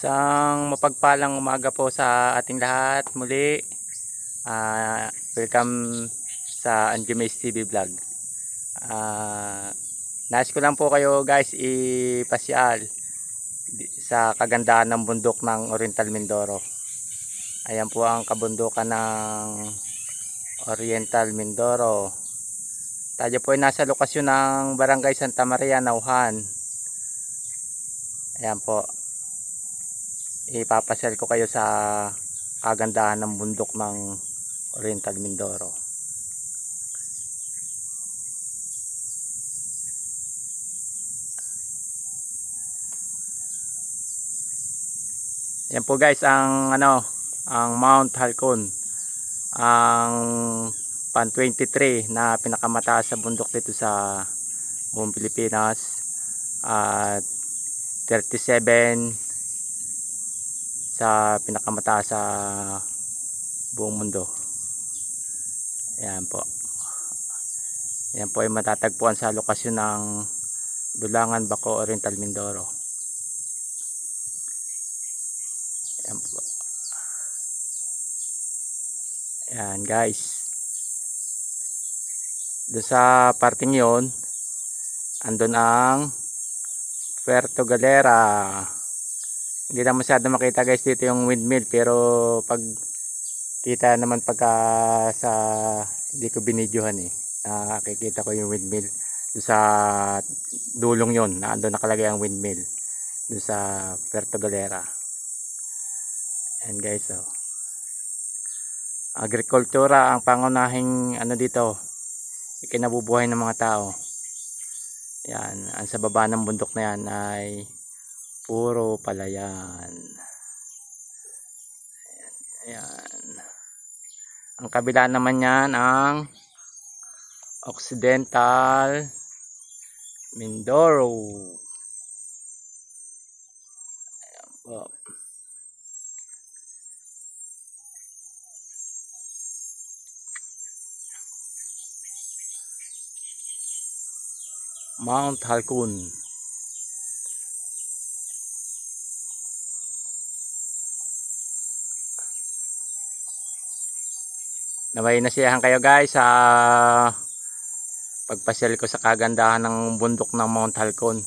Isang mapagpalang umaga po sa ating lahat muli. Ah, welcome sa Anjumays TV Vlog. Ah, nais ko lang po kayo guys ipasyal sa kagandahan ng bundok ng Oriental Mindoro. Ayan po ang kabundukan ng Oriental Mindoro. Tayo po ay nasa lokasyon ng Barangay Santa Maria, Nauhan. Ayan po ipapasyal ko kayo sa kagandahan ng bundok ng Oriental Mindoro. Yan po guys ang ano, ang Mount Halcon. Ang pan 23 na pinakamataas sa bundok dito sa buong Pilipinas. At 37 sa pinakamataas sa buong mundo. Ayan po. Ayan po ay matatagpuan sa lokasyon ng Dulangan, Bako, Oriental, Mindoro. Ayan po. Ayan guys. Doon sa parting yon andun ang Puerto Galera hindi na masyado makita guys dito yung windmill. Pero pag kita naman pagka sa hindi ko binidyohan eh. Nakikita ko yung windmill. Doon sa dulong yon na ando nakalagay ang windmill. Doon sa Puerto Galera. And guys oh. Agrikultura ang pangunahing ano dito ikinabubuhay ng mga tao. Yan ang sa baba ng bundok na yan ay puro palayan. Ayan. Ang kabila naman yan ang Occidental Mindoro. Ayan po. Mount Halcon. Naway nasiyahan kayo guys sa pagpasyal ko sa kagandahan ng bundok ng Mount Halcon.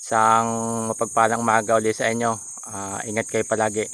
Isang mapagpalang umaga ulit sa inyo. Ah, ingat kayo palagi.